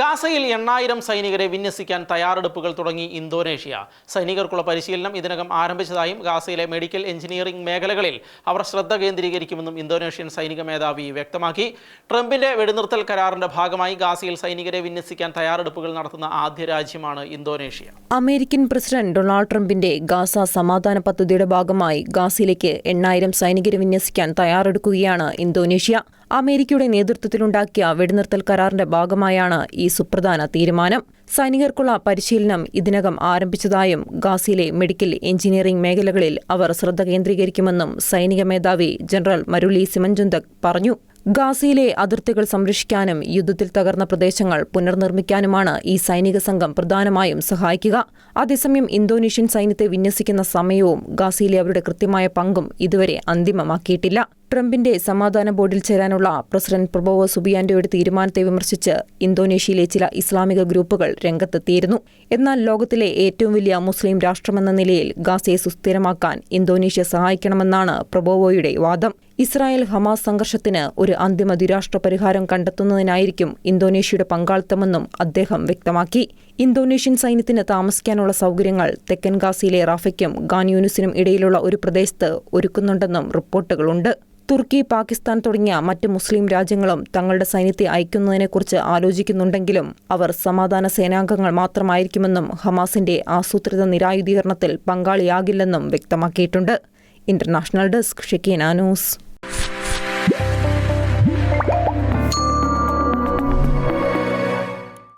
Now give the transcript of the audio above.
ഗാസയിൽ എണ്ണായിരം സൈനികരെ വിന്യസിക്കാൻ തയ്യാറെടുപ്പുകൾ തുടങ്ങി ഇന്തോനേഷ്യ. സൈനികർക്കുള്ള പരിശീലനം ഇതിനകം ആരംഭിച്ചതായും ഗാസയിലെ മെഡിക്കൽ എഞ്ചിനീയറിംഗ് മേഖലകളിൽ അവർ ശ്രദ്ധ കേന്ദ്രീകരിക്കുമെന്നും ഇന്തോനേഷ്യൻ സൈനിക മേധാവി വ്യക്തമാക്കി. ട്രംപിന്റെ വെടിനിർത്തൽ കരാറിന്റെ ഭാഗമായി ഗാസയിൽ സൈനികരെ വിന്യസിക്കാൻ തയ്യാറെടുപ്പുകൾ നടത്തുന്ന ആദ്യ രാജ്യമാണ് ഇന്തോനേഷ്യ. അമേരിക്കൻ പ്രസിഡന്റ് ഡൊണാൾഡ് ട്രംപിന്റെ ഗാസ സമാധാന പദ്ധതിയുടെ ഭാഗമായി ഗാസയിലേക്ക് എണ്ണായിരം സൈനികരെ വിന്യസിക്കാൻ തയ്യാറെടുക്കുകയാണ് ഇന്തോനേഷ്യ. അമേരിക്കയുടെ നേതൃത്വത്തിലുണ്ടാക്കിയ വെടിനിർത്തൽ കരാറിന്റെ ഭാഗമായാണ് ഈ സുപ്രധാന തീരുമാനം. സൈനികർക്കുള്ള പരിശീലനം ഇതിനകം ആരംഭിച്ചതായും ഗാസിയിലെ മെഡിക്കൽ എഞ്ചിനീയറിംഗ് മേഖലകളിൽ അവർ ശ്രദ്ധ കേന്ദ്രീകരിക്കുമെന്നും സൈനിക മേധാവി ജനറൽ മരുളി സിമൻജുന്തക് പറഞ്ഞു. ഗാസയിലെ അതിർത്തികൾ സംരക്ഷിക്കാനും യുദ്ധത്തിൽ തകർന്ന പ്രദേശങ്ങൾ പുനർനിർമ്മിക്കാനുമാണ് ഈ സൈനിക സംഘം പ്രധാനമായും സഹായിക്കുക. അതേസമയം ഇന്തോനേഷ്യൻ സൈന്യത്തെ വിന്യസിക്കുന്ന സമയവും ഗാസയിലെ അവരുടെ കൃത്യമായ പങ്കും ഇതുവരെ അന്തിമമാക്കിയിട്ടില്ല. ട്രംപിന്റെ സമാധാന ബോർഡിൽ ചേരാനുള്ള പ്രസിഡന്റ് പ്രബോവോ സുബിയാന്റോയുടെ തീരുമാനത്തെ വിമർശിച്ച് ഇന്തോനേഷ്യയിലെ ചില ഇസ്ലാമിക ഗ്രൂപ്പുകൾ രംഗത്തെത്തിയിരുന്നു. എന്നാൽ ലോകത്തിലെ ഏറ്റവും വലിയ മുസ്ലിം രാഷ്ട്രമെന്ന നിലയിൽ ഗാസയെ സുസ്ഥിരമാക്കാൻ ഇന്തോനേഷ്യ സഹായിക്കണമെന്നാണ് പ്രബോവോയുടെ വാദം. ഇസ്രായേൽ ഹമാസ് സംഘർഷത്തിന് ഒരു അന്തിമ ദുരാഷ്ട്ര പരിഹാരം കണ്ടെത്തുന്നതിനായിരിക്കും ഇന്തോനേഷ്യയുടെ പങ്കാളിത്തമെന്നും അദ്ദേഹം വ്യക്തമാക്കി. ഇന്തോനേഷ്യൻ സൈന്യത്തിന് താമസിക്കാനുള്ള സൗകര്യങ്ങൾ തെക്കൻ ഗാസയിലെ റാഫയ്ക്കും ഗാൻ യൂനിസിനും ഇടയിലുള്ള ഒരു പ്രദേശത്ത് ഒരുക്കുന്നുണ്ടെന്നും റിപ്പോർട്ടുകളുണ്ട്. തുർക്കി പാകിസ്ഥാൻ തുടങ്ങിയ മറ്റ് മുസ്ലിം രാജ്യങ്ങളും തങ്ങളുടെ സൈന്യത്തെ അയക്കുന്നതിനെക്കുറിച്ച് ആലോചിക്കുന്നുണ്ടെങ്കിലും അവർ സമാധാന സേനാംഗങ്ങൾ മാത്രമായിരിക്കുമെന്നും ഹമാസിന്റെ ആസൂത്രിത നിരായുധീകരണത്തിൽ പങ്കാളിയാകില്ലെന്നും വ്യക്തമാക്കിയിട്ടുണ്ട്. International desk Shekinah news.